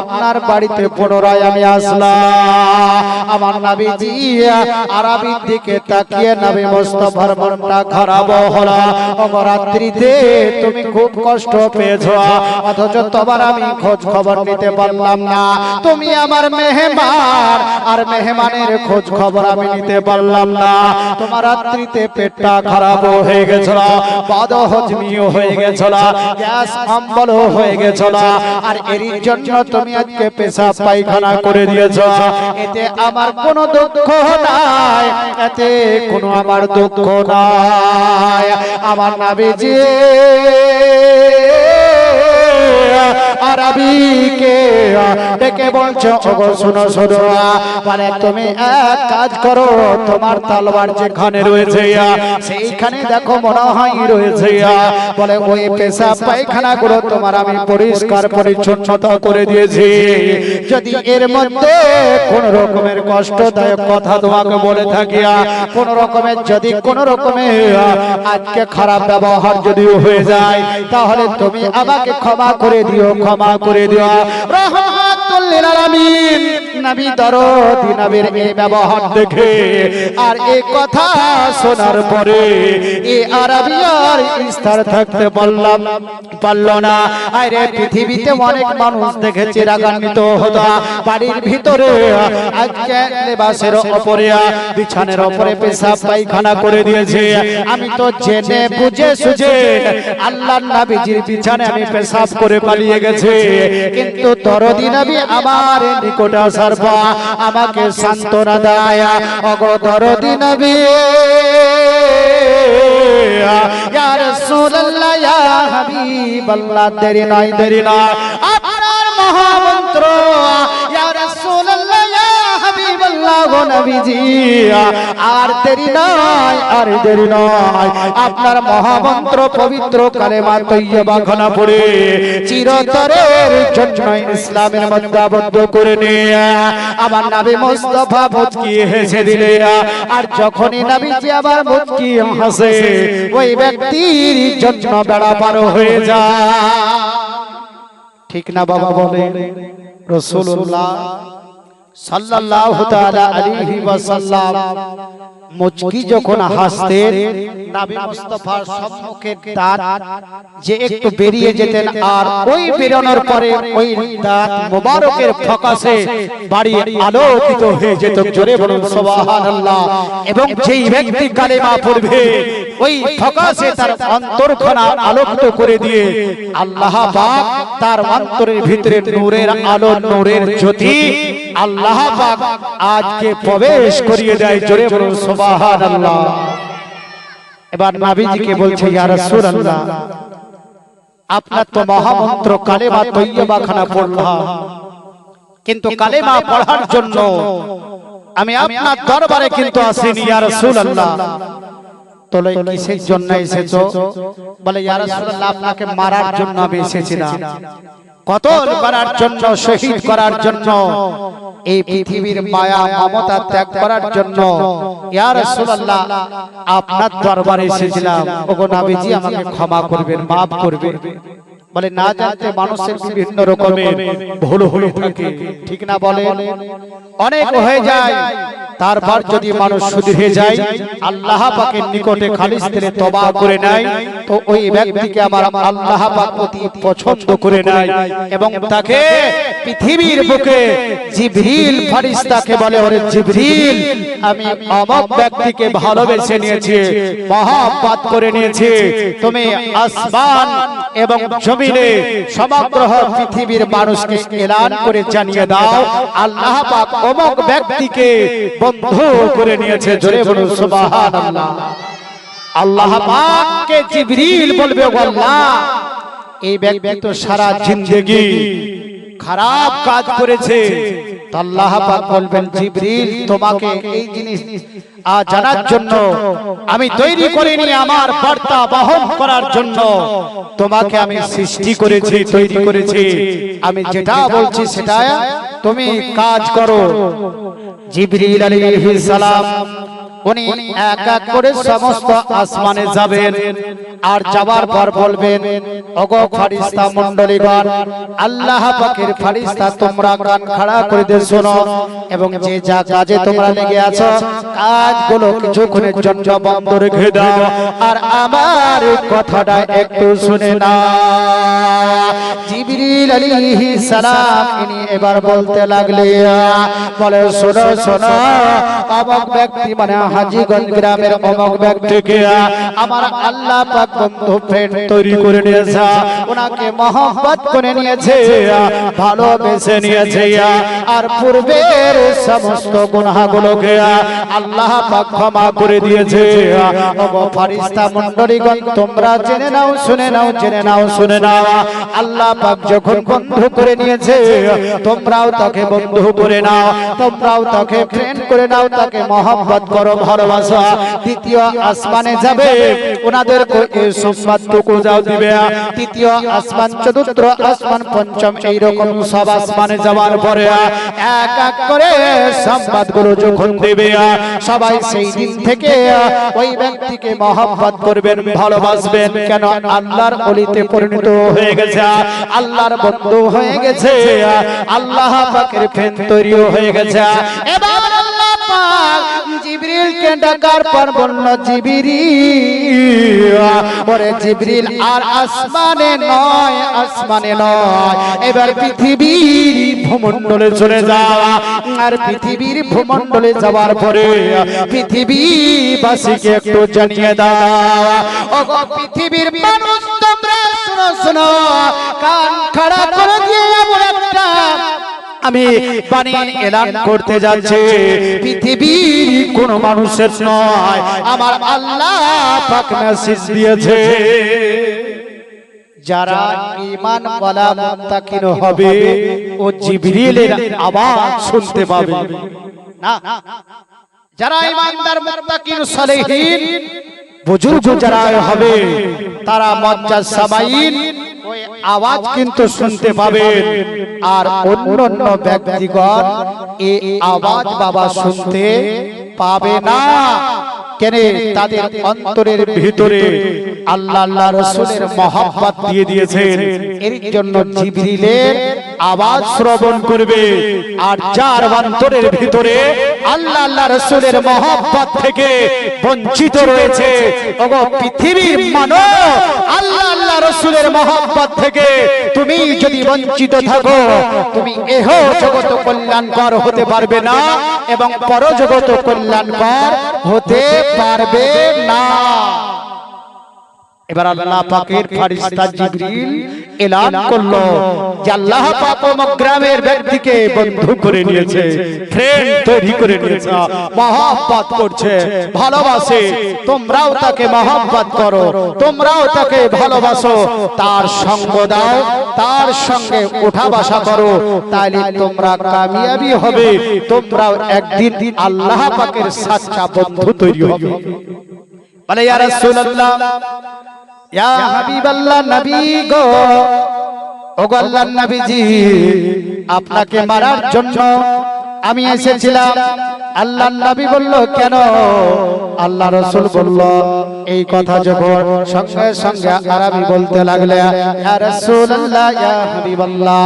আপনার বাড়িতে পুনরায় আমি আসলাম। আমার নবীজি আরবির দিকে তাকিয়ে নবী মুস্তাফার মনটা খারাপ হলো। অপরাত্রিতে তুমি খুব কষ্ট পেয়েছ, অথচ তোমার আমি খোঁজ খবর নিতে পারলাম না। তুমি আমার মেহমান, আর মেহমানের খোঁজ খবর আমি নিতে পারলাম না। তোমার রাত্রিতে পেটটা খারাপ হয়ে গেছিল পাদ হজমিও হয়ে গেছিল, গ্যাস অম্বল হয়ে গেছিল, আর এর জন্য তুমি আজকে পেশাব পায়খানা করে দিয়েছ। এতে আমার কোনো দুঃখ নাই। এতে কোনো আমার দুঃখ নাই। আমার নাবিজি। আরবিকে ডেকে বলছো, ওগো, শুনো শুনো মানে তুমি এক কাজ করো, তোমার যেখানে রয়েছে সেইখানে দেখো মনে হয় রয়েছে বলে ওই পেশা পায়খানা গুলো তোমার আমি পরিষ্কার, পরিচ্ছন্নতা করে দিয়েছি। যদি এর মধ্যে কোন রকমের কষ্টদায়ক কথা তোমাকে বলে থাকি কোন রকমের যদি কোন রকমের আজকে খারাপ ব্যবহার যদিও হয়ে যায়, তাহলে তুমি আমাকে ক্ষমা করে দিও ক্ষমা করে দিও। রহমাতুল আলামিন। নবী দরদি নবীর এই ব্যবহার দেখে আর এই কথা শোনার পরে এই আরবিয়ার ইস্তার থাকতে পারলাম পারল না, আরে পৃথিবীতে অনেক মানুষ দেখেছে রাগান্বিত হতো বাড়ির ভিতরে ওপরে, বিছানের ওপরে পেশাব পায়খানা করে দিয়েছে। আমি তো জেনে বুঝে সুঝে আল্লাহর নবীজির বিছানে আমি পেশাব করে পালিয়ে গেছে। কিন্তু দরদি নবী আমার নিকট আসার পর আমাকে সান্ত্বনা দেয়, অগ দরদি নবী ইয়া রাসূলুল্লাহ দেরি নয় দেরি নয়। আপনার মহামন্ত্র গো নবীজি। আর দেরি নয়, আর দেরি নয়। আপনার মহামন্ত্র পবিত্র কালেমা তৈয়বা খানা পড়ে চিরতরের জন্য ইসলামের মধ্যে আবদ্ধ করে নিয়ে আমার নবী মুস্তাফা মুচকি হেসে দিলে। আর যখনই নবীজি আবার মুচকি হাসে, ওই ব্যক্তির জন্য বেড়া পার হয়ে যায়। ঠিক না বাবা বলে। রসুল্লাহ সাল্লাল্লাহু তাআলা আলাইহি ওয়াসাল্লাম মুচকি যখন হাসতেন, নবী মুস্তাফার সম্মুখে দাঁত যে একটু বেরিয়ে যেতেন আর ওই বেরোনোর পরে ওই দাঁত মোবারকের ফকাসে বাড়ি আলোকিত হয়ে যেত। জোরে বলুন, সুবহানাল্লাহ। এবং যেই ব্যক্তি কালেমা পড়বে, ওই ফকাসে তার অন্তরখানা আলোকিত করে দিয়ে আল্লাহ পাক তার অন্তরের ভিতরে নূরের আলো, নূরের জ্যোতি আল্লাহ পাক আজকে প্রবেশ করিয়ে দেয় জোরে বলুন, সুবহানাল্লাহ। এবার নাবিজিকে বলছে, ইয়া রাসূলুল্লাহ, আপনার তো মহামন্ত্র কালেমা তৈয়বা খানা পড়লাম। কিন্তু কালেমা পড়ার জন্য আমি আপনার দরবারে কিন্তু আসিনি, ইয়া রাসূলুল্লাহ। তোলে কিসের জন্য এসেছ? বলে, ইয়া রাসূলুল্লাহ, আপনাকে মারার জন্য আমি এসেছিলাম। কতল করার জন্য শহীদ করার জন্য এই পৃথিবীর মায়া মমতা ত্যাগ করার জন্য ইয়া রাসূলুল্লাহ আপনার দরবারে এসেছিলাম। ওগো নবীজি আমাকে ক্ষমা করবেন maaf করবেন। বলে না জানতে মানুষের বিভিন্ন রকমের ভুল হয়ে থাকে ঠিক না বলে অনেক হয়ে যায় তারপর যদি মানুষ শুধরে যায় আল্লাহ পাকের নিকটে খালিস দিলে তবা করে নেয় তো ওই ব্যক্তিকে আমার আল্লাহ পাক অতি পছন্দ করে নেয় এবং তাকে পৃথিবীর বুকে জিবরিল ফেরেশতাকে বলে ওরে জিবরিল আমি অমক ব্যক্তিকে ভালোবেসে নিয়েছি মহাব্বত করে নিয়েছি তুমি আসমান এবং জমিনে সমগ্র পৃথিবীর মানুষকে এলান করে জানিয়ে দাও, আল্লাহ অমক ব্যক্তিকে বন্ধ করে নিয়েছে। জোরে বলুন, সুবহানাল্লাহ। আল্লাহ পাককে জিবরিল বলবে আল্লাহ এই ব্যক্তি তো সারা জিন্দেগি খারাপ কাজ করেছে। আল্লাহ পাক বলবেন জিবরিল তোমাকে এই জিনিস জানার জন্য আমি তৈরি করিনি আমার বার্তা বহন করার জন্য। তোমাকে আমি সৃষ্টি করেছি তৈরি করেছি। আমি যেটা বলছি সেটা তুমি কাজ করো। জিবরিল আলাইহিস সালাম উনি এক এক করে সমস্ত আসমানে যাবেন আর যাওয়ার পর বলবেন, ওগো ফারিস্তা মণ্ডলীগণ, আল্লাহ পাকের ফারিস্তা তোমরা কান খাড়া করে দিয়ে শোনো এবং যে যা কাজে তোমরা লেগে আছো, কাজগুলো কিছুক্ষণের জন্য বন্ধ রেখে দাও। আর আমার কথাটা একটু শুনে না জিবরিল আলাইহিস সালাম ইনি এবার বলতে লাগলে বলে শোনো শোনো, অমক ব্যক্তি মানে হাজীগঞ্জ গ্রামের অমক আমার আল্লাহ পাক বন্ধু ফ্রেন্ড তৈরি করে নিয়েছে। ওনাকে মহব্বত করে নিয়েছে, ভালোবেসে নিয়েছে। আর পূর্বের সমস্ত গুনাহগুলোকে আল্লাহ পাক ক্ষমা করে দিয়েছে। মণ্ডলীগণ, তোমরা জেনে নাও, শুনে নাও, জেনে নাও, শুনে নাও। আল্লাহ পাক যখন বন্ধু করে নিয়েছে, তোমরাও তাকে বন্ধু করে নাও, তোমরাও তাকে ফ্রেন্ড করে নাও, তাকে মহব্বত করো। ভালোবাসা, দ্বিতীয় আসমানে যাবে। এই দিবে। তৃতীয় আসমান, চতুর্থ আসমান, পঞ্চম, এইরকম সব আসমানে যাওয়ার পরে এক এক করে সংবাদগুলো যখন দেবে, সবাই সেই দিন থেকে ওই ব্যক্তিকে মহব্বত করবেন, ভালোবাসবেন। কেন? আল্লাহর অলিতে পরিণত হয়ে গেছে। আল্লাহর বন্ধু হয়ে গেছে। আল্লাহ পাকের ফেন তৈরিও হয়ে গেছে। এবার আল্লাহ পাক জিবরিলকে ডাকার পর জিবরিল? ওরে জিবরিল, আর আসমানে নয় আসমানে নয়। এবার পৃথিবীর ভূমণ্ডলে চলে যাওয়া। আর পৃথিবীর ভূমণ্ডলে যাওয়ার পরে পৃথিবীবাসীকে একটু জানিয়ে দাও। ওগো পৃথিবীর মানুষ, তোমরা শোনো শোনো। কান খাড়া করে দিয়ে আমি বাণী এলান করতে যাচ্ছি। পৃথিবীর কোন মানুষের নয়। আমার আল্লাহ পাক মেসেজ দিয়েছে। যারা ওয়ালা মুত্তাকিন হবে ও জিবরিলের আওয়াজ শুনতে পাবে। না। যারা মুত্তাকিন সালেহীন বুজুর্গ যারা হবে তারা মজ্জা সামাইন ওই আওয়াজ কিন্তু শুনতে পাবে আর অন্য ব্যক্তিগণ এ আওয়াজ বাবা শুনতে পাবে না। কেন তাদের অন্তরের ভিতরে আল্লাহ আল্লাহ রসুলের মহাব্বত দিয়ে দিয়েছেন। এর জন্য জিবরিলের আওয়াজ শ্রবণ করবে। আর যার অন্তরের ভিতরে আল্লাহ আল্লাহ রসুলের মহাব্বত থেকে বঞ্চিত রয়েছে। ওগো পৃথিবীর মানব আল্লাহ আল্লাহ রসুলের মহাব্বত থেকে তুমি যদি বঞ্চিত থাকো তুমি এহ জগত কল্যাণকর হতে পারবে না এবং পরজগত কল্যাণকর হতে পারবে না। এবার আল্লাহ পাকের ফারিস্তা জিবরিল এলান করল যে আল্লাহ পাক গ্রামের ব্যক্তিকে বন্ধু করে নিয়েছে ফ্রেন্ড তৈরি করে নিয়েছে মহব্বত করছে ভালোবাসে তোমরাও তাকে মহব্বত করো তোমরাও তাকে ভালোবাসো তার সঙ্গ দাও তার সঙ্গে উঠা বসা করো তাহলে তোমরা কামিয়াবি হবে তোমরাও একদিন আল্লাহ পাকের সাচ্চা বন্ধু তৈরি হবে। বলে ইয়া রাসূলুল্লাহ ইয়া হাবিবাল্লাহ নবী গো। ওগো আল্লাহর নবীজি আপনাকে মারার জন্য আমি এসেছিলাম। আল্লাহর নবী বলল কেন? আল্লাহ রসুল বলল এই কথা যখন সঙ্গে সঙ্গে আরবি বলতে লাগলে ইয়া রাসূলুল্লাহ ইয়া হাবিবাল্লাহ